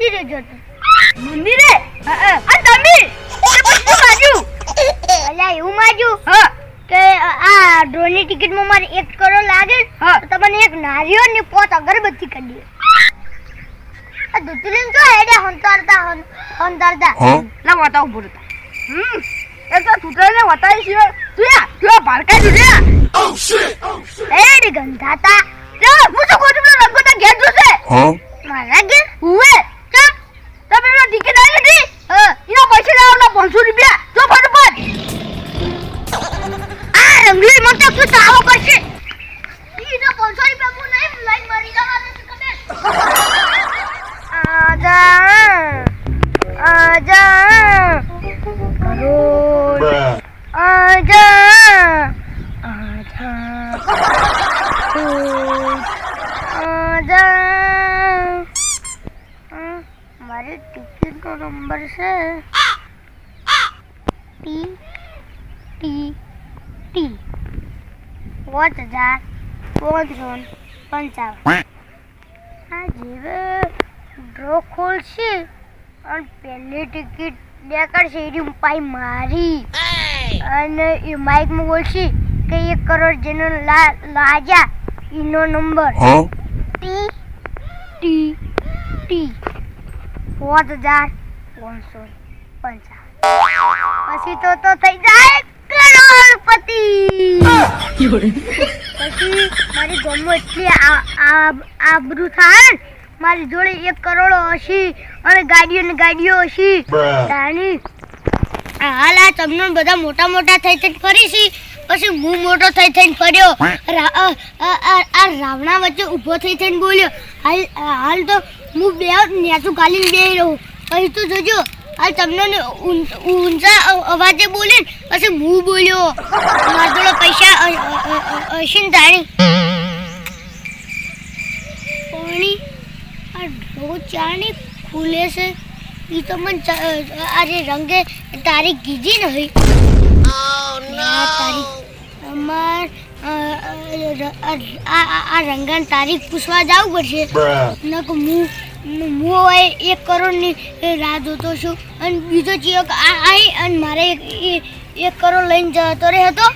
હું તો મંદિરે? જતો મંદિરે આ તમે? તે બાજુ? અલ્યા એવું માજુ હા. કે આ ડ્રોની ટિકિટમાં મારે એક કરોડ લાગે હા. તો તમને એક નારિયેળની પોત અગરબત્તી કરી દે. આ દૂધલીન તો હેડે હંતારતા હં- હંતારતા? લા વાતા ઊભો રહેતા હમ. એ તો છૂટાઈને વતાઈ છે. તુયા તુયા તું આ ઓ શિટ ઓ શિટ! હેડ ગંધાતા. જા હું શું કહું રંગોતા ઘેર જોશે Huh? પાંચ હજાર પાંચસો પંચાવન. આ જેવે ડ્રો ખોલશે અને પહેલી ટિકિટ દેખાડશે એની પાઈ મારી. અને એ માઇકમાં બોલશે કે એક કરોડ જેનો લા લાજા એનો નંબર ટી ટી ટી. પાંચ હજાર પાંચસો પંચાવન. પછી તો તો થઈ જાય. કરોડપતિ. પછી મારી ગમો એટલી આબરૂ થાય મારી જોડે એક કરોડ હશે અને ગાડીઓ ને ગાડીઓ હશે. Bruh. હાલ આ તમને બધા મોટા મોટા થઈ થઈને ફરીશી. પછી હું મોટો થઈ થઈને ફર્યો. આ રાવણા વચ્ચે ઊભો થઈ થઈને બોલ્યો હાલ હાલ તો હું બે નેચું ગાલીને બે રહું. પછી તો જોજો હાલ તમને ઊંચા અવાજે બોલે ને પછી હું બોલ્યો. મારા જોડે પૈસા હશે ને તાણી? પાણી આ ઢો ચાણી ખુલે છે. એ તો મને આજે રંગે તારીખ કીધી ને હઈ. આ અમાર આ આ- આ રંગાન તારીખ પૂછવા જવું પડશે. નક હું હું એક કરોડની રાહ જોતો છું. અને બીજો ચિયો આવી અને મારે એક કરોડ લઈને જતો રહે હતો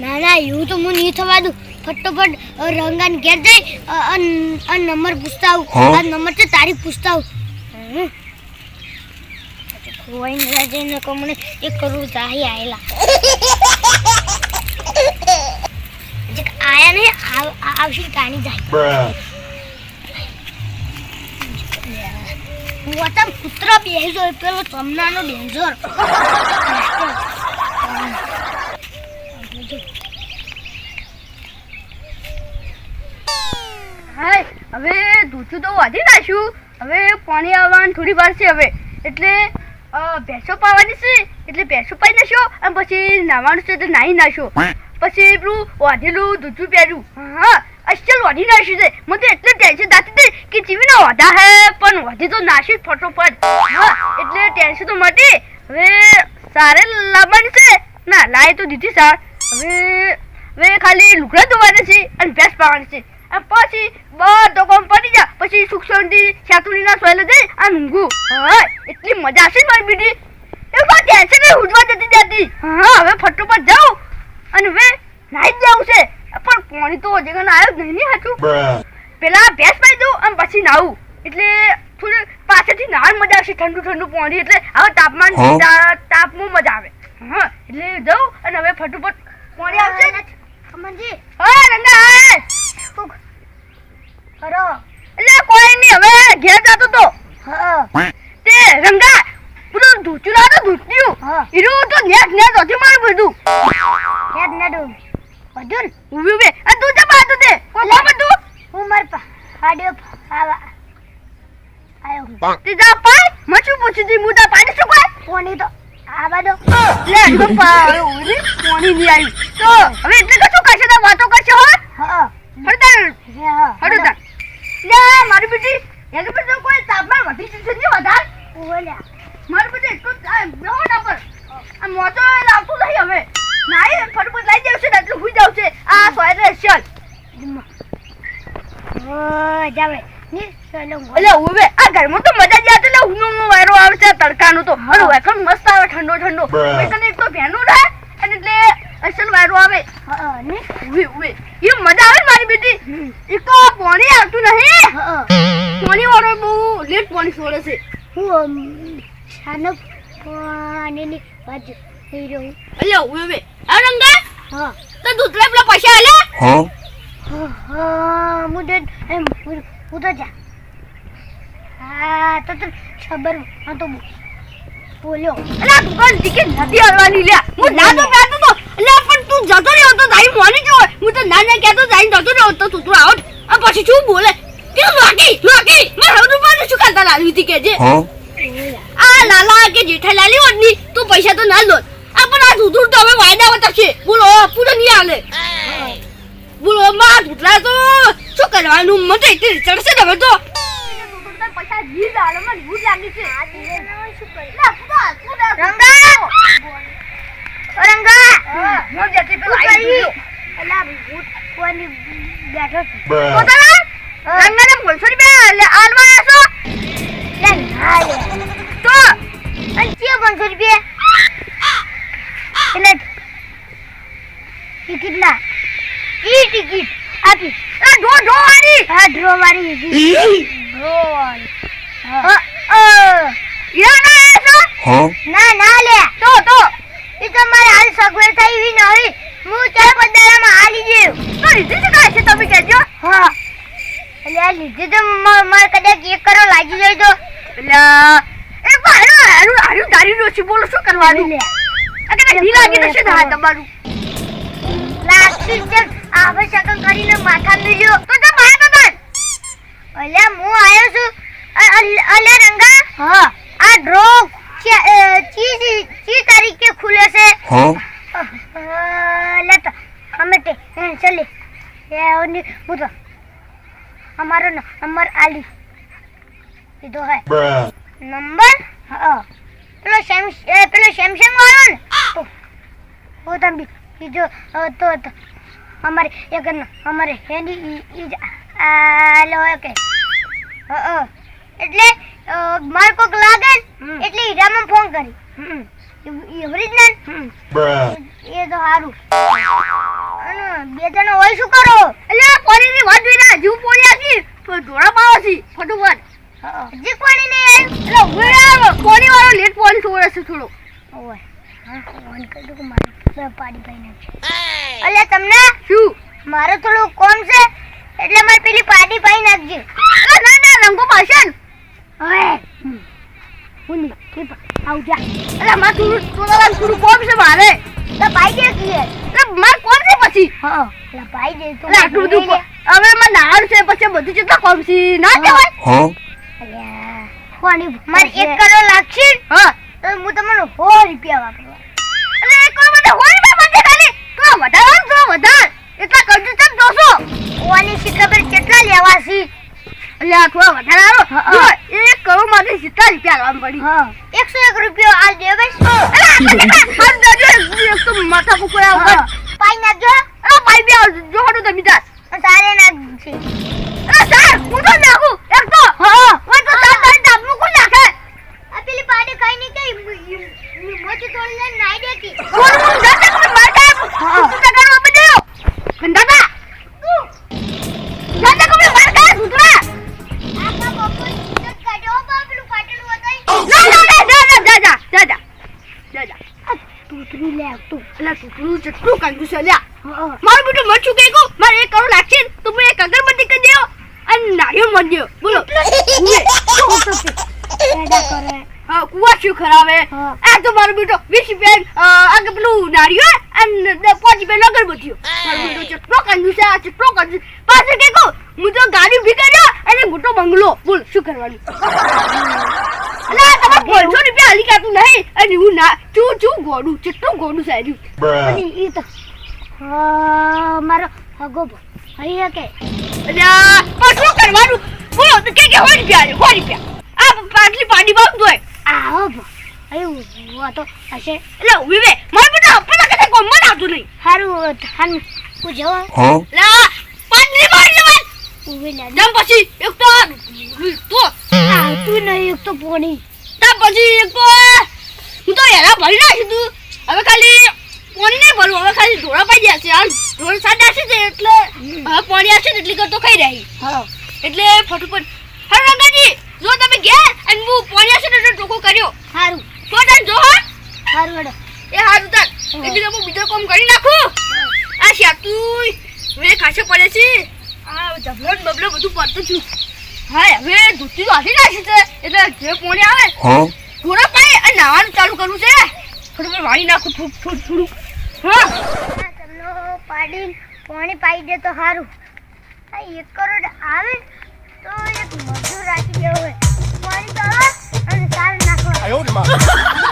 ના ના એવું તો હું નહીં થવા દઉં. ફટોફટ રંગાને ઘેર જઈ અન નંબર પૂછતા આવું. આ નંબર છે તારીખ પૂછતા આવું. ખોવાઈને કહું મને એક કરોડ જાહી આયેલા. આયા નહીં આવશે કાણી જાય. પુત્ર બેસી ગયો પેલો તમનાનો ડેન્જર હાય હવે દૂધું તો વાધી નાખ્યું. હવે પાણી આવવાનું થોડી વાર છે હવે. એટલે ભેંસો પાવાની છે એટલે ભેંસો પાઈ નાખ્યો અને પછી નાવાનું છે એટલે નાહી નાખ્યો. પછી પેલું વાઢેલું દૂધું પહેર્યું હા. અસલ નાખ્યું છે મને એટલે ટેન્શન થતી હતી કે જીવી ના વાઢા હે પણ વધી તો નાશી ફટોફટ એટલે ટેન્શન તો મટી હવે સારે લાવવાની છે ના લાય તો દીધી સાર હવે હવે ખાલી લુગડા ધોવાના છે અને ભેંસ પાવાની છે અને પછી બધો કામ પડી જા પછી સુખ શાંતિ સાતુરી ના સોયલે જઈ અને ઊંઘું હા એટલી મજા આવશે મારી બીડી એવું ટેન્શન નહીં જતી જતી હા હવે ફટોફટ જાઉં અને હવે નાઈ જ જવું છે પણ તો હજી કને આવ્યો જ નહીં ને હાચું. પેલા ભેંસ પાઈ દઉં અને પછી નાવું એટલે થોડું પાછળથી નાર મજા આવશે ઠંડુ ઠંડુ પાણી. એટલે હવે તાપમાન તાપમાં મજા આવે. હા એટલે જઉં અને હવે ફટુફટ પાણી આવશે. અમનજી. હા રંગા કરો એટલે કોઈ નહીં હવે ઘેર જતો તો. હા. તે રંગા પેલું ધૂચું લાવો ધૂચ્યું હા. હીરું તો નેટ નેટ હતી મારું બધું. નેટ નેટ બધું ઊભી ઊભી આ તું જમા હતું તે કોઈ કોમ હતું હું માર પા હાડ્યો આવા આયો તે જા પાય મચું પૂછી દી મુદા પાણી શું કોઈ કોની તો આવા દો લે તો હવે એટલે કરશે? તો વાતો કરશે હો. હા. હડતાલ હડતાલ લે મારી બેટી એની પર તો કોઈ તાપમાન વધી જશે નહીં વધાર. ઓલ્યા મારી બેટી એટલું આ ના પર. આ મોટો લાવતું નહીં હવે. નાઈ ફટફટ લઈ જાવ છે ને એટલું હુઈ જાવ છે આ સોયરે શલ. જાવે. એટલે ઉવે આ ઘરમાં તો મજા જ આવતી એટલે ઊનો ઊનો વાયરો આવે છે તડકાનો તો. અને વાયરો મસ્ત આવે ઠંડો ઠંડો. એટલે એક તો ભેનું રહે અને એટલે અસલ વાયરો આવે. અને? ને ઉવે ઉવે. એ મજા આવે મારી બેટી. એક તો પાણી આવતું નહીં પાણી વાળો બહુ લેટ પાણી છોડે છે. હું છાનો પાણીની બાજુ થઈ રહ્યું એટલે ઉવે આ રંગા. હા. તો દૂધરે પેલા પૈસા આલે. હા, હા મુદત એમ તો જા. હા તો તો ખબર હું તો બોલ્યો. આ દુકાન ટિકિટ નથી હલવાની લે હું ના તો કહેતો તો. એટલે પણ તું જતો રહ્યો તો તારી મોની જો હું તો ના ના કહેતો તારી જતો રહ્યો તો તું તું આઉટ આ પછી શું બોલે? કે લોકી લોકી મેં હવનું પાછું શું કરતા લાવી હતી કે જે? આ લાલા કે જેઠા લાલી ઓડની તું પૈસા તો ના લો. આ પણ આ દૂધ તો હવે વાયદા વતા છે બોલો પૂરો નહીં આલે બોલો માં દૂધલા તો શું કરવાનું મને તે ચડશે ને બધો. પૈસા જીત આલે મને ભૂખ લાગી છે રંગા ઓ રંગા હા, હું જતી શું પેલા આવી કરી અલા ભૂત કોની ડ્રો ઢો વાળી હા ડ્રો મારી દીધી ડ્રો વાળી. યા ના આસો Huh? ના ના લે. તો તો. એ તો મારે હાલ સગવડ થઈ વી નહીં હું ચાર પંદરમાં હાલી જેવ તો લીધી શું કહે છે તમે કહેજો. હા. એટલે આ લીધી તો મારે કદાચ એક કરો લાગી જાય તો. એટલે એ બારો હારું હારું દારી નો છે બોલો શું કરવાનું? લે. કે નહીં લાગી તો શું થાય તમારું. લાગતી આવે શકન કરીને માથા મિલ્યો તો તો તો તાર અલ્યા હું આયો છું. અ- અલ્યા રંગા હા. આ ડ્રો ચી ચી તારીખે ખુલે છે? લેતો અમે તે ચલે એ ઓની હું તો અમારો નંબર આલી કીધો હે. નંબર? હા. પેલો સેમ પેલો સેમસંગ વાળો ને? હું. તમે બીજો તો. અમારે એક અમારે हमारे हेडी इज आलो હ હ. એટલે માર કોક લાગે એટલે હીરામાં ફોન કરી. વ્રિજનાન એ તો સારું અને બે જણા હોય શું કરો? એટલે પોલીની વાત વિના જીવ પોલી આખી ઢોળા પાવો છે ફટોફટ. જી કોની ને એટલે ઉડા વાળો લેટ પોલી થોડો છે થોડો. ઓય. હા ફોન કરી દો મારે. પાડી ભાઈ અલ્યા તમને? શું મારે થોડું કોમ છે એટલે મારે પેલી પાડી પાઈ નાખજે. ના ના રંગો પાસે ઓય હું નહીં ઠીક આવ જા. એટલે માર થોડું થોડા થોડું કોમ છે મારે. તો પાઈ દે કે એટલે મારે કોમ છે પછી. હા એટલે ભાઈ દે તું. આટલું બધું હવે મારે નાળ છે પછી બધું કેટલા કોમ છે? ના કહેવાય? Huh? અલ્યા કોની મારે એક કરોડ લાગશે. હા. તો હું તમને 100 રૂપિયા વાપરવા માટે હોય બે માટે ખાલી? તો વધારે તો વધાર. એટલા કરજો તમ જોશો. ઓની સિક્કા કેટલા લેવા છે? એટલે આખો વધારે આવો. એક કરોડ માટે સિત્તેર રૂપિયા કઈ નહીં અલા જેટલું કાંદું છે લ્યા. મારું બેટું મરચું કે કો મારે એક કરોડ લાગશે તો હું એક અગરબત્તી કરી દેવો. અને નાળિયો મત દેવો બોલો હા કુવા શું ખરાવે. આ તો મારું બેટો વીસ રૂપિયા આગળ પેલું નાળિયો અને પાંચ રૂપિયા અગરબત્તીઓ મારું બેટો જેટલો કાંદું છે આ ચટલો કાંદું પાછું કે કો હું તો ગાડી ભી કર્યો અને મોટો બંગલો. બોલ શું કરવાનું? અલા હાલી કાતું નહીં. અને હું ચૂ ચૂ ગોડું કેટલું ગોડું સાર્યું અને ઈ મારો હગો હઈ હકે અલા પાછું કરવાનું? બોલો તો કે કે હો રૂપિયા હો રૂપિયા. આ પાટલી પાડી બાપ દોય આવો અયું હું તો હશે. એટલે વિવે મારે બધા ગોમ આવતું નહીં. સારું થાન હું જવો. લા પાંચની બાર જવાન પછી એક તો તો આવતું નહીં એક તો પોણી. તા પછી એક તો હું તો હેરા ભરી નાખી તું. હવે ખાલી પોણી નહીં ભરવું હવે ખાલી ઢોળા પાઈ ગયા છે. હાલ ઢોળ સાડા છે એટલે હવે પોણી આવશે ને એટલી કરતો ખાઈ રહી. હા. એટલે ફટોફટ. હા રંગાજી જો તમે ગયા અને હું પોણી આવશે ને એટલે ટોકો કર્યો. સારું તો તાર જો હા. સારું હેડો. એ હારું તાર. એટલે હું બીજો કામ કરી નાખું. આ શાતું મેં ખાસો પડે છે. આ જબલો બબલો બધું પડતું છું. હા હવે ધોતી નાખી છે એટલે જે પોણી આવે થોડા પાણી અને નાવાનું ચાલુ કરવું છે. થોડું વાળી નાખું થોડું થોડું થોડું. હા. તમને પાડી પોણી પાઈ દે તો સારું આ એક કરોડ આવે તો એક મજૂર રાખી દેવું હોય પાણી તો આવે અને સારું નાખવા